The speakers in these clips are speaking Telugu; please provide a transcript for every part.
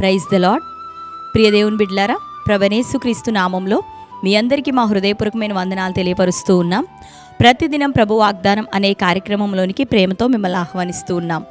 ప్రైజ్ ద లాడ్ ప్రియ దేవుని బిడ్లారా ప్రభనేసుక్రీస్తు నామంలో మీ అందరికీ మా హృదయపూర్వకమైన వందనాలు తెలియపరుస్తూ ఉన్నాం. ప్రతిదినం ప్రభు వాగ్దానం అనే కార్యక్రమంలోనికి ప్రేమతో మిమ్మల్ని ఆహ్వానిస్తూ ఉన్నాం.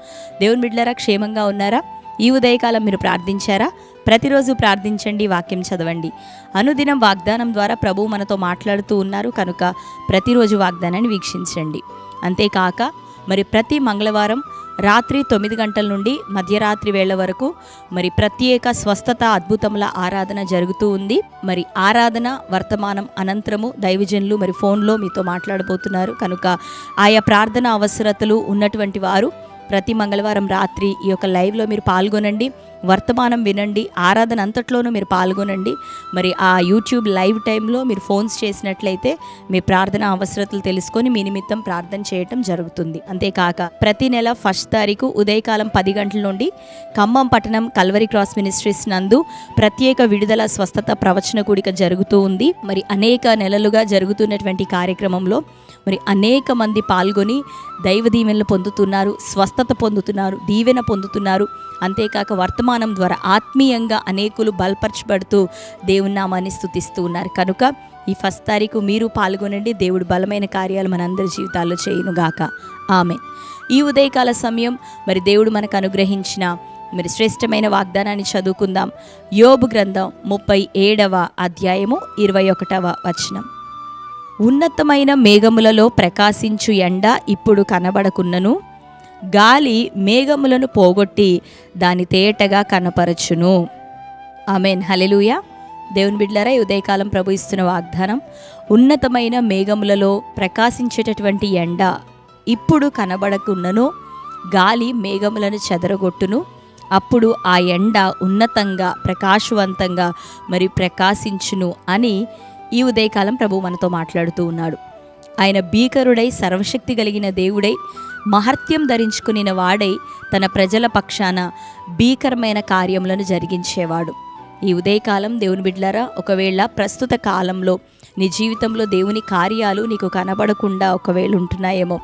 దేవుని బిడ్లారా క్షేమంగా ఉన్నారా? ఈ ఉదయకాలం మీరు ప్రార్థించారా? ప్రతిరోజు ప్రార్థించండి వాక్యం చదవండి. అనుదినం వాగ్దానం ద్వారా ప్రభు మనతో మాట్లాడుతూ ఉన్నారు. కనుక ప్రతిరోజు వాగ్దానాన్ని వీక్షించండి. అంతేకాక మరి ప్రతి మంగళవారం రాత్రి తొమ్మిది గంటల నుండి మధ్యరాత్రి వేళ వరకు మరి ప్రత్యేక స్వస్థత అద్భుతముల ఆరాధన జరుగుతూ ఉంది. మరి ఆరాధన వర్తమానం అనంతరము దైవజనులు మరి ఫోన్లో మీతో మాట్లాడబోతున్నారు. కనుక ఆయా ప్రార్థన అవసరతలు ఉన్నటువంటి వారు ప్రతి మంగళవారం రాత్రి ఈ యొక్క లైవ్లో మీరు పాల్గొనండి. వర్తమానం వినండి. ఆరాధన అంతట్లోనూ మీరు పాల్గొనండి. మరి ఆ యూట్యూబ్ లైవ్ టైంలో మీరు ఫోన్స్ చేసినట్లయితే మీ ప్రార్థన అవసరతలు తెలుసుకొని మీ నిమిత్తం ప్రార్థన చేయటం జరుగుతుంది. అంతేకాక ప్రతి నెల ఫస్ట్ తారీఖు ఉదయకాలం పది గంటల నుండి ఖమ్మం పట్టణం కల్వరి క్రాస్ మినిస్ట్రీస్ నందు ప్రత్యేక విడుదల స్వస్థత ప్రవచన కూడిక జరుగుతూ ఉంది. మరి అనేక నెలలుగా జరుగుతున్నటువంటి కార్యక్రమంలో మరి అనేక మంది పాల్గొని దైవ దీవెనలు పొందుతున్నారు స్వస్థత పొందుతున్నారు దీవెన పొందుతున్నారు. అంతేకాక వర్తమానం ద్వారా ఆత్మీయంగా అనేకులు బలపరచబడుతూ దేవునామాన్ని స్థుతిస్తూ ఉన్నారు. కనుక ఈ ఫస్ట్ తారీఖు మీరు పాల్గొనండి. దేవుడు బలమైన కార్యాలు మనందరి జీవితాల్లో చేయునుగాక ఆమె ఈ ఉదయకాల సమయం మరి దేవుడు మనకు అనుగ్రహించిన మరి శ్రేష్టమైన వాగ్దానాన్ని చదువుకుందాం. యోబు గ్రంథం ముప్పై ఏడవ అధ్యాయము ఇరవై ఒకటవ వచనం. ఉన్నతమైన మేఘములలో ప్రకాశించు ఎండ ఇప్పుడు కనబడకున్నను గాలి మేఘములను పోగొట్టి దాని తేటగా కనపరచును. ఆమెన్. హలెలుయ దేవుని బిడ్లరా ఉదయకాలం ప్రభు ఇస్తున్న వాగ్దానం ఉన్నతమైన మేఘములలో ప్రకాశించేటటువంటి ఎండ ఇప్పుడు కనబడకున్నను గాలి మేఘములను చెదరగొట్టును అప్పుడు ఆ ఎండ ఉన్నతంగా ప్రకాశవంతంగా మరి ప్రకాశించును అని ఈ ఉదయకాలం ప్రభు మనతో మాట్లాడుతూ ఉన్నాడు. ఆయన భీకరుడై సర్వశక్తి కలిగిన దేవుడై మహత్యం ధరించుకునిన వాడై తన ప్రజల పక్షాన భీకరమైన కార్యములను జరిగించేవాడు. ఈ ఉదయకాలం దేవుని బిడ్లారా ఒకవేళ ప్రస్తుత కాలంలో నీ జీవితంలో దేవుని కార్యాలు నీకు కనబడకుండా ఒకవేళ ఉంటున్నాయేమో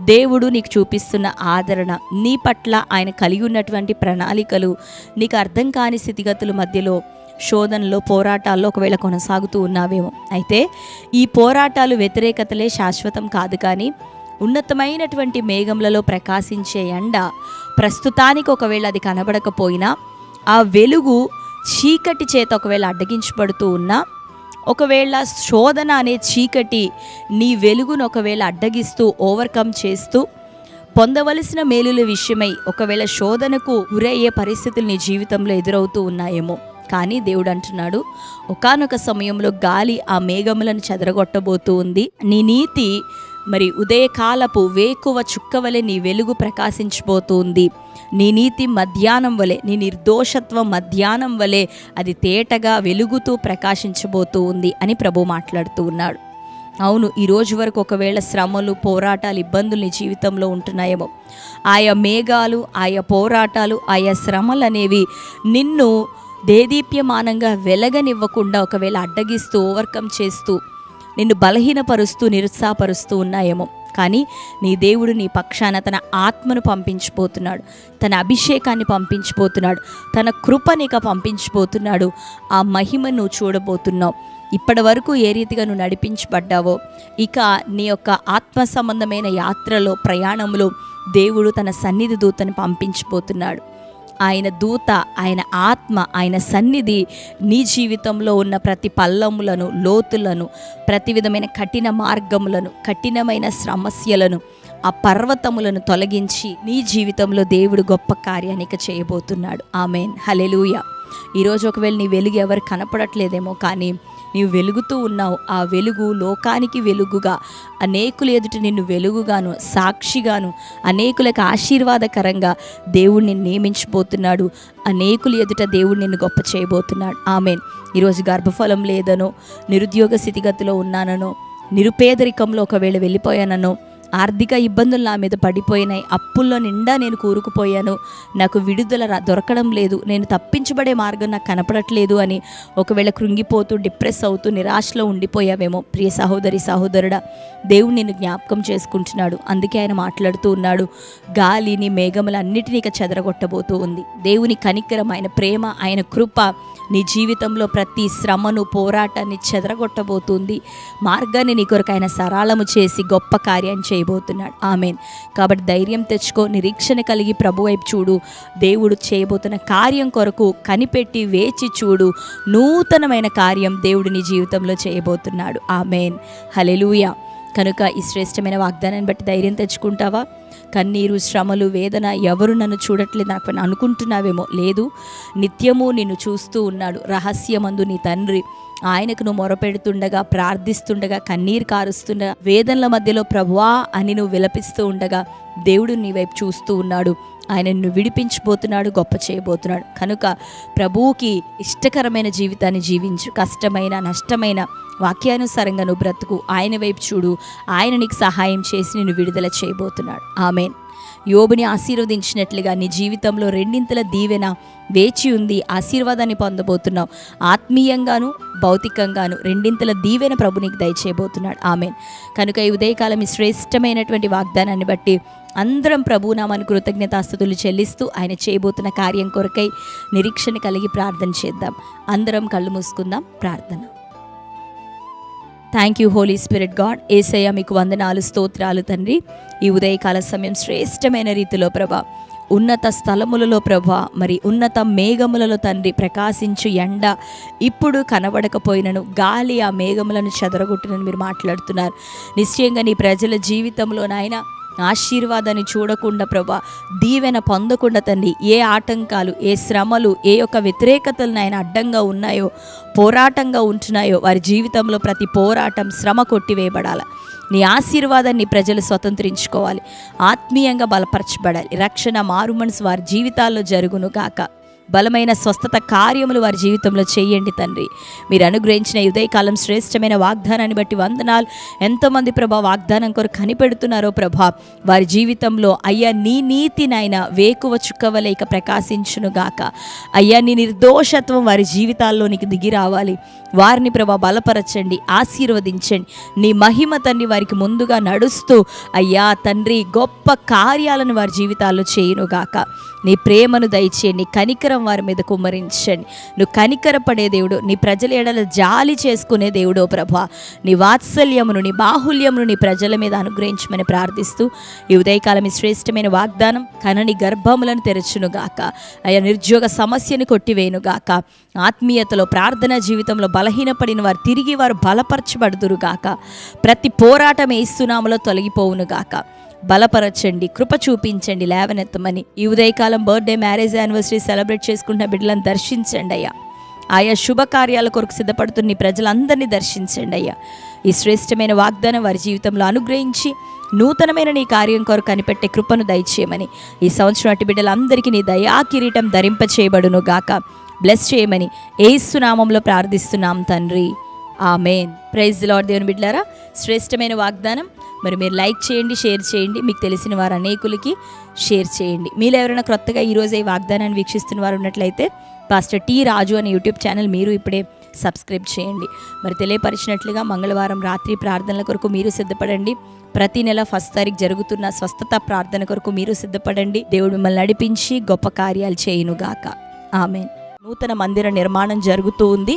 దేవుడు నీకు చూపిస్తున్న ఆదరణ నీ పట్ల ఆయన కలిగి ఉన్నటువంటి ప్రణాళికలు నీకు అర్థం కాని స్థితిగతుల మధ్యలో శోధనలో పోరాటాల్లో ఒకవేళ కొనసాగుతూ ఉన్నావేమో. అయితే ఈ పోరాటాలు వ్యతిరేకతలే శాశ్వతం కాదు కానీ ఉన్నతమైనటువంటి మేఘములలో ప్రకాశించే ఎండ ప్రస్తుతానికి ఒకవేళ అది కనబడకపోయినా ఆ వెలుగు చీకటి చేత ఒకవేళ అడ్డగించబడుతూ ఉన్నా ఒకవేళ శోధన అనే చీకటి నీ వెలుగును ఒకవేళ అడ్డగిస్తూ ఓవర్కమ్ చేస్తూ పొందవలసిన మేలుల విషయమై ఒకవేళ శోధనకు గురయ్యే పరిస్థితులు నీ జీవితంలో ఎదురవుతూ ఉన్నాయేమో. కానీ దేవుడు అంటున్నాడు ఒకానొక సమయంలో గాలి ఆ మేఘములను చెదరగొట్టబోతూ ఉంది. నీ నీతి మరి ఉదయకాలపు వేకువ చుక్కవలె నీ వెలుగు ప్రకాశించబోతుంది నీ నీతి మధ్యాహ్నం వలె నీ నిర్దోషత్వం మధ్యాహ్నం వలె అది తేటగా వెలుగుతూ ప్రకాశించబోతూ ఉంది అని ప్రభు మాట్లాడుతూ ఉన్నాడు. అవును ఈ రోజు వరకు ఒకవేళ శ్రమలు పోరాటాలు ఇబ్బందులు నీ జీవితంలో ఉంటున్నాయేమో ఆయా మేఘాలు ఆయా పోరాటాలు ఆయా శ్రమలు అనేవి నిన్ను దేదీప్యమానంగా వెలగనివ్వకుండా ఒకవేళ అడ్డగిస్తూ ఓవర్కమ్ చేస్తూ నిన్ను బలహీనపరుస్తూ నిరుత్సాహపరుస్తూ ఉన్నాయేమో. కానీ నీ దేవుడు నీ పక్షాన తన ఆత్మను పంపించిపోతున్నాడు. తన అభిషేకాన్ని పంపించిపోతున్నాడు. తన కృపనిక పంపించిపోతున్నాడు. ఆ మహిమ నువ్వు చూడబోతున్నావు. ఇప్పటి వరకు ఏ రీతిగా నువ్వు నడిపించబడ్డావో ఇక నీ యొక్క ఆత్మ సంబంధమైన యాత్రలో ప్రయాణంలో దేవుడు తన సన్నిధి దూతను పంపించిపోతున్నాడు. ఆయన దూత ఆయన ఆత్మ ఆయన సన్నిధి నీ జీవితంలో ఉన్న ప్రతి పల్లములను లోతులను ప్రతి విధమైన కఠిన మార్గములను కఠినమైన సమస్యలను ఆ పర్వతములను తొలగించి నీ జీవితంలో దేవుడు గొప్ప కార్యానికి చేయబోతున్నాడు. ఆమెన్. హలెలూయ ఈరోజు ఒకవేళ నీ వెలుగు ఎవరు కనపడట్లేదేమో కానీ నీవు వెలుగుతూ ఉన్నావు. ఆ వెలుగు లోకానికి వెలుగుగా. అనేకులు ఎదుట నిన్ను వెలుగుగాను సాక్షిగాను అనేకులకు ఆశీర్వాదకరంగా దేవుణ్ణి నియమించబోతున్నాడు. అనేకులు ఎదుట దేవుడు నిన్ను గొప్ప చేయబోతున్నాడు. ఆమెన్. ఈరోజు గర్భఫలం లేదనో నిరుద్యోగ స్థితిగతిలో ఉన్నాననో నిరుపేదరికంలో ఒకవేళ వెళ్ళిపోయాననో ఆర్థిక ఇబ్బందులు నా మీద పడిపోయినాయి. అప్పుల్లో నిండా నేను కూరుకుపోయాను. నాకు విడుదల దొరకడం లేదు. నేను తప్పించబడే మార్గం నాకు కనపడట్లేదు అని ఒకవేళ కృంగిపోతూ డిప్రెస్ అవుతూ నిరాశలో ఉండిపోయావేమో ప్రియ సహోదరి సహోదరుడా దేవుడు నిన్ను జ్ఞాపకం చేసుకుంటున్నాడు. అందుకే ఆయన మాట్లాడుతూ ఉన్నాడు. గాలిని మేఘములన్నిటినీ ఇక చెదరగొట్టబోతూ ఉంది. దేవుని కనికరం ఆయన ప్రేమ ఆయన కృప నీ జీవితంలో ప్రతి శ్రమను పోరాటాన్ని చెదరగొట్టబోతుంది మార్గాన్ని నీ కొరకు ఆయన సరళము చేసి గొప్ప కార్యం చేయబోతున్నాడు. ఆమెన్. కాబట్టి ధైర్యం తెచ్చుకో నిరీక్షణ కలిగి ప్రభు వైపు చూడు. దేవుడు చేయబోతున్న కార్యం కొరకు కనిపెట్టి వేచి చూడు. నూతనమైన కార్యం దేవుడు నీ జీవితంలో చేయబోతున్నాడు. ఆమెన్. హలెలూయా కనుక ఈ శ్రేష్టమైన వాగ్దానాన్ని బట్టి ధైర్యం తెచ్చుకుంటావా? కన్నీరు శ్రమలు వేదన ఎవరు నన్ను చూడట్లేదు నాకు అనుకుంటున్నావేమో? లేదు. నిత్యము నిన్ను చూస్తూ ఉన్నాడు. రహస్యమందు నీ తండ్రి. ఆయనకు నువ్వు మొరపెడుతుండగా ప్రార్థిస్తుండగా కన్నీరు కారుస్తుండగా వేదనల మధ్యలో ప్రభువా అని నువ్వు విలపిస్తూ ఉండగా దేవుడు నీ వైపు చూస్తూ ఉన్నాడు. ఆయన నిన్ను విడిపించబోతున్నాడు గొప్ప చేయబోతున్నాడు. కనుక ప్రభువుకి ఇష్టకరమైన జీవితాన్ని జీవించు. కష్టమైన నష్టమైన వాక్యానుసారంగా నువ్వు బ్రతుకు. ఆయన వైపు చూడు. ఆయన నీకు సహాయం చేసి నిన్ను విడుదల చేయబోతున్నాడు. ఆమెన్. యోబుని ఆశీర్వదించినట్లుగా నీ జీవితంలో రెండింతల దీవెన వేచి ఉంది ఆశీర్వాదాన్ని పొందబోతున్నావు. ఆత్మీయంగాను భౌతికంగాను రెండింతల దీవెన ప్రభు నీకు దయచేయబోతున్నాడు. ఆమెన్. కనుక ఈ ఉదయకాలం ఈ శ్రేష్టమైనటువంటి వాగ్దానాన్ని బట్టి అందరం ప్రభునామాన్ని కృతజ్ఞతాస్థుతులు చెల్లిస్తూ ఆయన చేయబోతున్న కార్యం కొరకై నిరీక్షణ కలిగి ప్రార్థన చేద్దాం. అందరం కళ్ళు మూసుకుందాం ప్రార్థన. Thank you holy spirit God Yesayya మీకు వందనాలు స్తోత్రాలు తండ్రి. ఈ ఉదయకాల సమయం శ్రేష్టమైన రీతిలో ప్రభా ఉన్నత స్థలములలో ప్రభా మరి ఉన్నత మేఘములలో తండ్రి ప్రకాశించు ఎండ ఇప్పుడు కనబడకపోయినను గాలి ఆ మేఘములను చెదరగొట్టునని మీరు మాట్లాడుతున్నారు. నిశ్చయంగా నీ ప్రజల జీవితంలో నాయన ఆశీర్వాదాన్ని చూడకుండా ప్రభా దీవెన పొందకుండా తండ్రి ఏ ఆటంకాలు ఏ శ్రమలు ఏ యొక్క వ్యతిరేకతలను ఆయన అడ్డంగా ఉన్నాయో పోరాటంగా ఉంటున్నాయో వారి జీవితంలో ప్రతి పోరాటం శ్రమ కొట్టివేయబడాలి. నీ ఆశీర్వాదాన్ని ప్రజలు స్వతంత్రించుకోవాలి. ఆత్మీయంగా బలపరచబడాలి. రక్షణ మారు మనసు వారి జీవితాల్లో జరుగును గాక. బలమైన స్వస్థత కార్యములు వారి జీవితంలో చేయండి తండ్రి. మీరు అనుగ్రహించిన ఉదయకాలం శ్రేష్టమైన వాగ్దానాన్ని బట్టి వందనాలు. ఎంతోమంది ప్రభా వాగ్దానం కొరకు కనిపెడుతున్నారో ప్రభా. వారి జీవితంలో అయ్యా నీ నీతి నాయన వేకువ చుక్కవలేక ప్రకాశించును గాక. అయ్యా నీ నిర్దోషత్వం వారి జీవితాల్లోనికి దిగి రావాలి. వారిని ప్రభా బలపరచండి ఆశీర్వదించండి. నీ మహిమ తండ్రి వారికి ముందుగా నడుస్తూ అయ్యా తండ్రి గొప్ప కార్యాలను వారి జీవితాల్లో చేయునుగాక నీ ప్రేమను దయచేయండి నీ కనికరం వారి మీద కుమ్మరించండి. నువ్వు కనికరపడే దేవుడు నీ ప్రజల ఎడల జాలి చేసుకునే దేవుడో ప్రభా. నీ వాత్సల్యమును నీ బాహుల్యమును నీ ప్రజల మీద అనుగ్రహించమని ప్రార్థిస్తూ ఈ ఉదయకాలం ఈ శ్రేష్టమైన వాగ్దానం కనని గర్భములను తెరచునుగాక. అయ్యా నిరుద్యోగ సమస్యను కొట్టివేయునుగాక. ఆత్మీయతలో ప్రార్థన జీవితంలో బలహీనపడిన వారు తిరిగి వారు బలపరచబడుదురుగాక. ప్రతి పోరాటం ఏస్తున్నాములో తొలగిపోవునుగాక. బలపరచండి కృప చూపించండి లేవనెత్తమని. ఈ ఉదయకాలం బర్త్డే మ్యారేజ్ యానివర్సరీ సెలబ్రేట్ చేసుకుంటున్న బిడ్డలను దర్శించండి అయ్యా. ఆయా శుభకార్యాల కొరకు సిద్ధపడుతున్న ప్రజలందరినీ దర్శించండి అయ్యా. ఈ శ్రేష్టమైన వాగ్దానం వారి జీవితంలో అనుగ్రహించి నూతనమైన నీ కార్యం కొరకు కనిపెట్టే కృపను దయచేయమని. ఈ సంవత్సరం అటు బిడ్డలందరికీ నీ దయా కిరీటం ధరింపచేయబడును గాక. బ్లెస్ చేయమని ఏసునామంలో ప్రార్థిస్తున్నాం తండ్రి. ఆమెన్. ప్రైజ్ లాడ్ దేవుని బిడ్డారా శ్రేష్టమైన వాగ్దానం మరి మీరు లైక్ చేయండి షేర్ చేయండి మీకు తెలిసిన వారు అనేకులకి షేర్ చేయండి. మీరు ఎవరైనా కొత్తగా ఈరోజు ఈ వాగ్దానాన్ని వీక్షిస్తున్న వారు ఉన్నట్లయితే పాస్టర్ టీ రాజు అనే యూట్యూబ్ ఛానల్ మీరు ఇప్పుడే సబ్స్క్రైబ్ చేయండి. మరి తెలియపరిచినట్లుగా మంగళవారం రాత్రి ప్రార్థనల కొరకు మీరు సిద్ధపడండి. ప్రతి నెల ఫస్ట్ తారీఖు జరుగుతున్న స్వస్థత ప్రార్థన కొరకు మీరు సిద్ధపడండి. దేవుడు మిమ్మల్ని నడిపించి గొప్ప కార్యాలు చేయునుగాక. ఆమె నూతన మందిర నిర్మాణం జరుగుతూ ఉంది.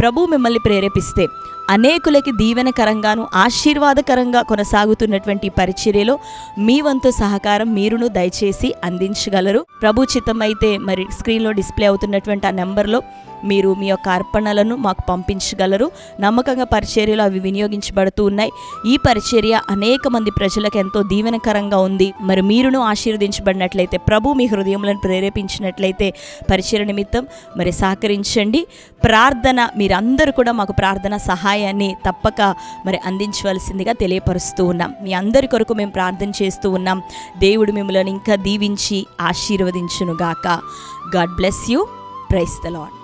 ప్రభు మిమ్మల్ని ప్రేరేపిస్తే అనేకులకి దీవెనకరంగాను ఆశీర్వాదకరంగా కొనసాగుతున్నటువంటి పరిచర్యలో మీ వంతు సహకారం మీరును దయచేసి అందించగలరు. ప్రభు చిత్తమైతే మరి స్క్రీన్లో డిస్ప్లే అవుతున్నటువంటి ఆ నెంబర్లో మీరు మీ యొక్క అర్పణలను మాకు పంపించగలరు. నమ్మకంగా పరిచర్యలు అవి వినియోగించబడుతూ ఉన్నాయి. ఈ పరిచర్య అనేక మంది ప్రజలకు ఎంతో దీవెనకరంగా ఉంది. మరి మీరును ఆశీర్వదించబడినట్లయితే ప్రభు మీ హృదయములను ప్రేరేపించినట్లయితే పరిచర్య నిమిత్తం మరి సహకరించండి. ప్రార్థన మీరందరూ కూడా మాకు ప్రార్థన సహాయం సహాయాన్ని తప్పక మరి అందించవలసిందిగా తెలియపరుస్తూ ఉన్నాం. మీ అందరి కొరకు మేము ప్రార్థన చేస్తూ ఉన్నాం. దేవుడు మిమ్మల్ని ఇంకా దీవించి ఆశీర్వదించునుగాక. God bless you. Praise the Lord